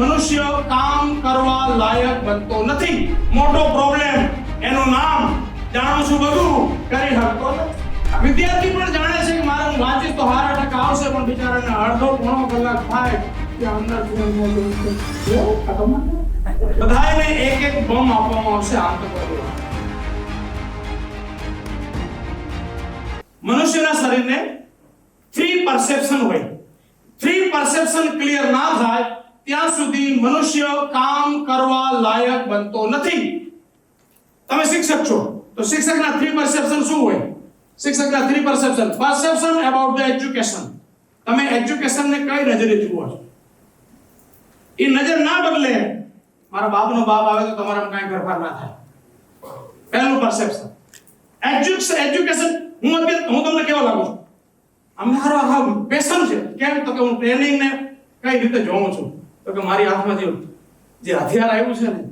મનુષ્ય કામ કરવા લાયક બનતો નથી. મોટો પ્રોબ્લેમ એનું નામ જાણું છું બધું. કરી શકતો વિદ્યાર્થી પણ જાણે છે કે મારે હું વાંચીશ તો હારા ટકા આવશે, પણ બિચારાને અડધો પોણો કલાક થાય કે અંદર. બધાયને એક એક બમ આપવામાં આવશે, આમ તો મનુષ્યના શરીરને થ્રી પરસેપ્શન હોય. થ્રી પરસેપ્શન ક્લિયર ના થાય ત્યાં સુધી મનુષ્ય કામ કરવા લાયક બનતો નથી તમે શિક્ષક છો તો શિક્ષકના થ્રી પરસેપ્શન શું હોય શિક્ષકના three perception perception about the education તમે એજ્યુકેશનને કઈ નજરે જુઓ છો? એ નજર ના બદલે મારા બાપનો બાપ આવે તો તમારામાં કાંઈ ફેરફાર ના થાય. પહેલું પરસેપ્શન એજ્યુકેશન હું અત્યારે, હું તમને કેવા લાગુ છું. અમને હારો હા પેશન છે. કેમ? તો કે હું ટ્રેનિંગ ને કઈ રીતે જોઉં છું? તો કે મારી હાથમાં જે જે હથિયાર આવ્યું છે ને,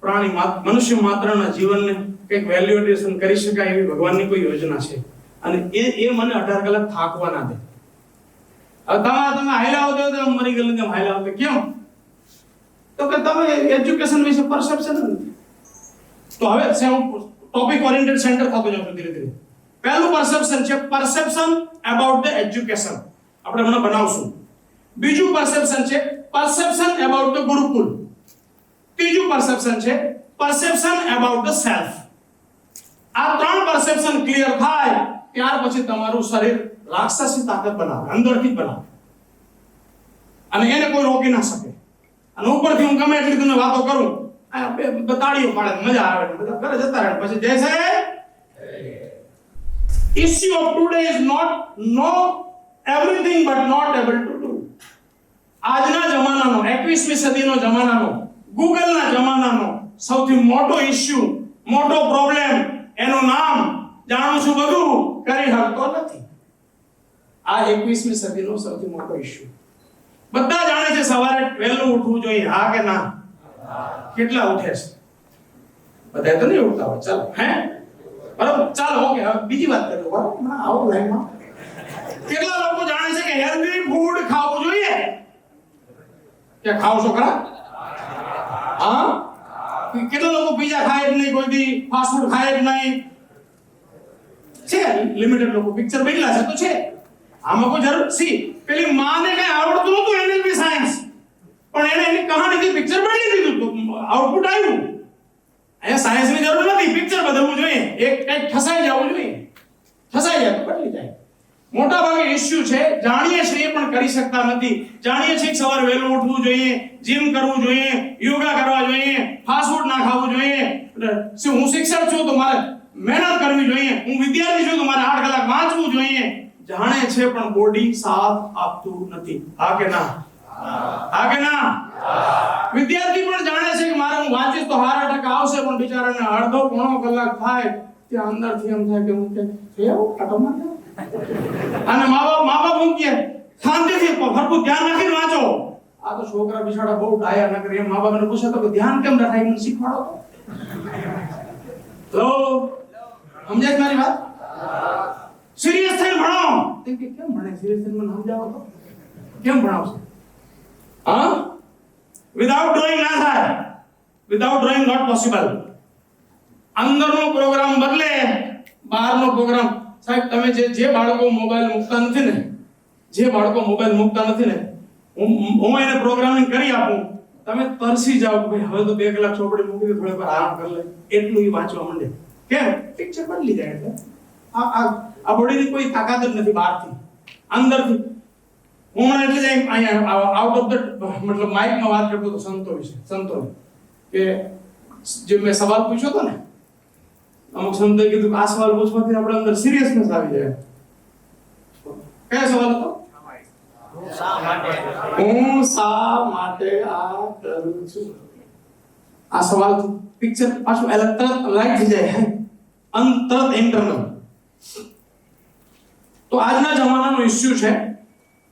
પ્રાણી મનુષ્ય માત્રના જીવનને કંઈક વેલ્યુએટેશન કરી શકાય એવી ભગવાનની કોઈ યોજના છે. અને એ એ મને અઢાર કલાક થાકવા ના દે. તમે તમે હાયલા આવો તો મરી ગયેલું તેમ હાયલા આવો કેમ? તો કે તમે એજ્યુકેશન વિશે પરસેપ્શન નથી. તો હવે છે હું ટોપિક ઓરિએન્ટેડ સેન્ટર થતો જાઉં છું ધીરે ધીરે. પહેલું પરસેપ્શન છે પરસેપ્શન અબાઉટ ધ એજ્યુકેશન આપણે હમણાં બનાવશું. બીજું પરસેપ્શન છે પરસેપ્શન અબાઉટ ધ ગુરુકુલ ત્રીજું પરસેપ્શન છે પરસેપ્શન અબાઉટ ધ સેલ્ફ આ ત્રણ પરસેપ્શન ક્લિયર થાય, ત્યાર પછી તમારું શરીર રાક્ષસી તાકાત બનાવે, અંદરથી બનાવે. અને એને કોઈ રોકી ના શકે. અને ઉપરથી હું ગમે એટલી તમને વાતો કરું તાળીઓ પાડે, મજા આવે બધા ઘરે જતા રહે પછી જય છે issue of today is not no everything but not able do આજના જમાનાનો 21મી સદીનો જમાનાનો, ગૂગલના જમાનાનો સૌથી મોટો ઇશ્યુ મોટો પ્રોબ્લેમ એનું નામ જાણું છું બધું, કરી શકતો નથી. આ 21મી સદીનો સૌથી મોટો ઇશ્યુ બધા જાણે છે સવારે વહેલું ઉઠવું જોઈએ, હા કે ના? કેટલા ઉઠે છે? બધા તો નહીં ઉઠતા હોય, ચાલો, હે? બરાબર, ચાલો, ઓકે બીજી વાત કરીએ, બરાબર? આવો લાઈનમાં કેટલા લોકો જાણે છે કે હેલ્ધી ફૂડ ખાવું જોઈએ કે ખાવ છોકરા? હા? કેટલા લોકો પીઝા ખાય જ નહીં, કોઈ બી ફાસ્ટ ફૂડ ખાય જ નહીં. છે લિમિટેડ લોકો પિક્ચર બદલા છે, તો છે. આમાં કોઈ જરૂર, સી, પેલી માને કઈ આવડતું નતું એને બી સાયન્સ પણ એને એની કહાણીથી પિક્ચર બદલી દીધું આઉટપુટ આવ્યું. અહીંયા સાયન્સની જરૂર નથી પિક્ચર બદલવું જોઈએ. એક કંઈક ઠસાઈ જવું જોઈએ. ઠસાઈ જાય તો બદલી જાય. મોટા ભાગે ઇશ્યુ છે. જાણીએ છીએ પણ કરી શકતા નથી. જાણીએ છીએ સવારે વહેલું ઉઠવું જોઈએ જીમ કરવું જોઈએ, યોગા કરવા જોઈએ ફાસ્ટ ફૂડ ના ખાવું જોઈએ. હું શિક્ષક છું તો મારે મહેનત કરવી જોઈએ. હું વિદ્યાર્થી છું તો મારે આઠ કલાક વાંચવું જોઈએ. જાણે છે પણ બોડી સાથ આપતું નથી. હા કે ના? હા કે ના? વિદ્યાર્થી પણ જાણે છે કે મારે હું વાંચીશ તો હારા ટકા આવશે, પણ બિચારાને અડધો પોણો કલાક થાય, ત્યાં અંદરથી એમ થાય કે હું કે થયો? ટકામાં અને મા બાપ મા બાપ હું કે શાંતિથી ભરપૂર ધ્યાન રાખીને વાંચો. આ તો છોકરા બિચારા બહુ ડાયા ન કરે એમ મા બાપને પૂછે તો ધ્યાન કેમ રખાય મને શીખવાડો તો. સમજાય મારી વાત? સિરિયસ થઈને ભણો. તેમ કે કેમ ભણે? સિરિયસ થઈને મને સમજાવો તો. કેમ ભણાવશે? હા? વિધાઉટ ડ્રોઈંગ ના થાય. વિધાઉટ ડ્રોઈંગ નોટ પોસિબલ અંદરનો પ્રોગ્રામ બદલે બહારનો પ્રોગ્રામ સાહેબ, તમે જે જે બાળકો મોબાઈલ મૂકતા નથી ને, જે બાળકો મોબાઈલ મૂકતા નથી ને, હું એને પ્રોગ્રામિંગ કરી આપું. તમે તરસી જાઓ ભાઈ, હવે તો બે કલાક ચોપડી મૂકી થોડી વાર આરામ કરી લે. એટલું એ વાંચવા માંડે. કેમ? પિક્ચર બદલી જાય એટલે આ આ આ બોડીની કોઈ તાકાત જ નથી બહારથી. અંદરથી. હું એટલે જ અહીંયા આઉટ ઓફ ધ મતલબ માઇકમાં વાત કરતો હતો સંતો વિશે સંતો કે જે મેં સવાલ પૂછ્યો હતો ને અમુક સંતોએ કીધું આ સવાલ પૂછવાથી આપણે અંદર સિરિયસનેસ આવી જાય. કયો સવાલ હતો? હું શા માટે આ કરું છું? આ સવાલ પિક્ચર પાછું એટલે તરત લાઈટ થઈ જાય. અંતરત ઇન્ટરનલ તો આજના જમાનાનો ઇશ્યુ છે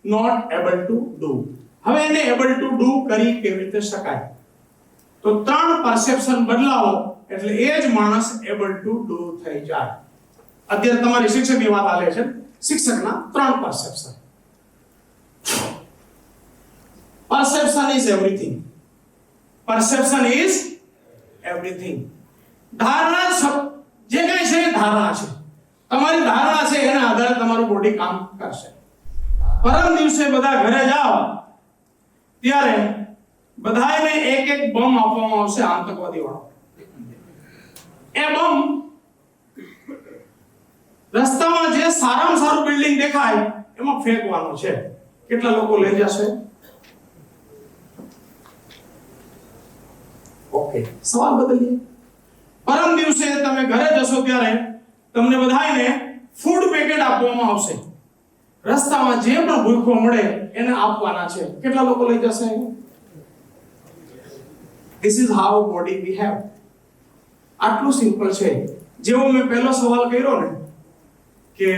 નોટ એબલ ટુ ડુ હવે એને એબલ ટુ ડુ કરી કેવી રીતે શકાય? તો ત્રણ પરસેપ્શન બદલાવો. એટલે એ જ માણસ એબલ ટુ ડુ થઈ જાય. અત્યારે તમારી શિક્ષકની વાત આલે છે. શિક્ષકના ત્રણ perception perception is everything perception is everything ધારણા જે કઈ છે ધારણા છે. તમારી ધારણા છે એના આધારે તમારું બોડી કામ કરશે. પરમ દિવસે બધા ઘરે જાઓ, ત્યારે બધાને એક એક બમ આપવામાં આવશે આતંકવાદી વાળો એ રસ્તામાં જે સારામાં સારું બિલ્ડિંગ દેખાય એમાં ફેંકવાનું છે. કેટલા લોકો લઈ જશે? ઓકે. સવાલ બદલીએ. પરમ દિવસે તમે ઘરે જશો ત્યારે તમને બધાને ફૂડ પેકેટ આપવામાં આવશે. રસ્તામાં જે પણ ભૂખો મળે એને આપવાના છે. કેટલા લોકો લઈ જશે? This is how body we have આટલું સિમ્પલ છે. જેવો મેં પહેલો સવાલ કર્યો ને, કે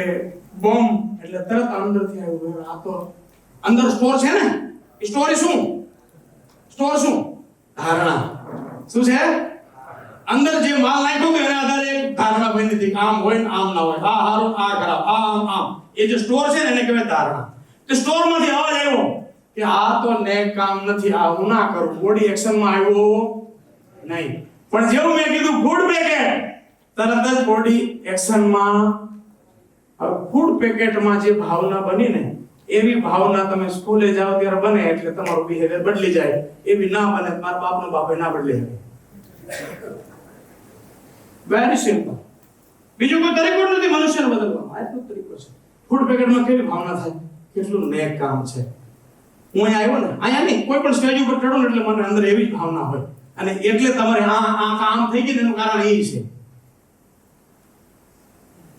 બોમ્બ એટલે તરત અંદરથી આવ્યું આ તો અંદર સ્ટોર છે ને? સ્ટોરી શું? સ્ટોર શું? ધારણા. શું છે? અંદર જે માલ નાખ્યો એના આધારે એક ધારણા બની હતી આમ હોય ને આમ ના હોય. આ હારું, આ ખરાબ, આ આમ આમ. એ જે સ્ટોર છે ને, એને કહેવાય ધારણા. તે સ્ટોરમાંથી અવાજ આવ્યો કે આ તો ને કામ નથી, આ હું ના કરું. બોડી એક્શનમાં આવ્યો નહીં. પણ જેવું મેં કીધું ફૂડ પેકેટ તરત જ બોડી એક્શનમાં ફૂડ પેકેટમાં જે ભાવના બની ને, એવી ભાવના તમે સ્કૂલે જાઓ ત્યારે બને એટલે તમારું બિહેવિયર બદલી જાય. એવી ના બને મારા બાપનો બાપે ના બદલી શકે. વેરી સિમ્પલ બીજો કોઈ તરીકો નથી મનુષ્યને બદલવાનો આ જ તરીકો છે. ફૂડ પેકેટમાં કેવી ભાવના થાય? કેટલું નેક કામ છે. હું અહીંયા આવ્યો ને, અહીંયા નહીં, કોઈ પણ સ્ટેજ ઉપર ચડું ને એટલે મને અંદર એવી જ ભાવના હોય. અને એટલે તમારે આ આ કામ થઈ ગયું એનું કારણ એ છે.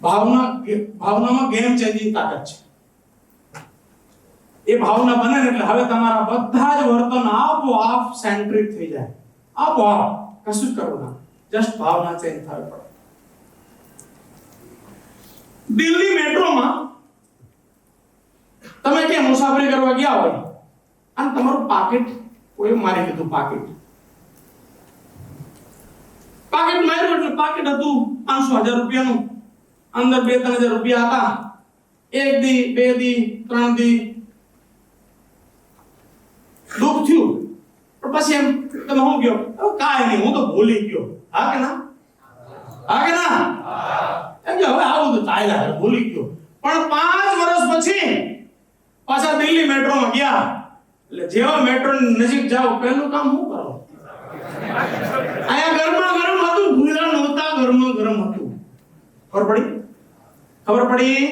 ભાવના ભાવનામાં ગેમ ચેન્જિંગ તાકાત છે. એ ભાવના બને એટલે હવે તમારા બધા જ વર્તન આપોઆપ સેન્ટ્રિક થઈ જાય. આપોઆપ. કશું જ કરવું ના. જસ્ટ ભાવના ચેન્જ થવી પડે. દિલ્હી મેટ્રોમાં તમે ક્યાં મુસાફરી કરવા ગયા હોય? અને તમારું પાકેટ કોઈ મારી લીધું પાકીટ? પાકીટ માર્યું એટલે પાકેટ હતું પાંચસો હજાર રૂપિયાનું. અંદર બે ત્રણ હજાર રૂપિયા હતા. એક દી, બે દી, ત્રણ દી. દુઃખ થયું. પણ પછી એમ તમે શું ગયો કાંઈ નહીં, હું તો ભૂલી ગયો. હા કે ના? હા કે ના? એમ કે હવે આવું તો ચાલ્યા ભૂલી ગયો. પણ પાંચ વર્ષ પછી પાછા દિલ્હી મેટ્રોમાં ગયા. એટલે જેવા મેટ્રો નજીક જાઓ, પહેલું કામ શું કરો? અહીંયા ગરમા ગરમ હતું ભૂલા નહોતા, ગરમા ગરમ હતું. ખબર પડી? ખબર પડી?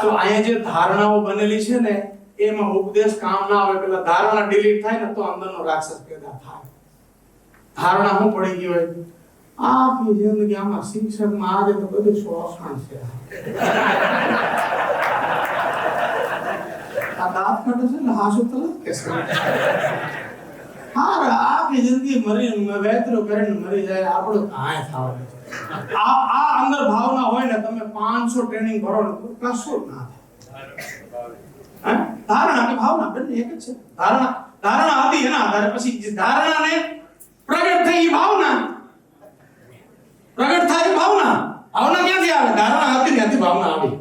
તો અહીંયા જે ધારણાઓ બનેલી છે ને, એમાં ઉપદેશ કામ ના આવે, પેલા ધારણા ડિલીટ થાય ને, તો અંદરનો રાક્ષસ પેદા થાય. ધારણા શું પડી ગઈ હોય? આપની જિંદગી આમાં શિક્ષકમાં આજે તો બધું શોષણ છે. આ દાંત કાઢે છે ને, હાસુ તરત કે હા આખી જિંદગી મરી વેતરું કરીને મરી જાય, આપણું કાંઈ થવાનું આ આ અંદર ભાવના હોય ને, તમે પાંચસો ટ્રેનિંગ ભરો ને કશું ના થાય. ધારણા અને ભાવના બંને એક જ છે. ધારણા ધારણા હતી એના આધારે. પછી જે ધારણાને પ્રગટ થઈ ભાવના. પ્રગટ થાય ભાવના. ભાવના ક્યાંથી આવે? ધારણા હતી ત્યાંથી ભાવના આવી.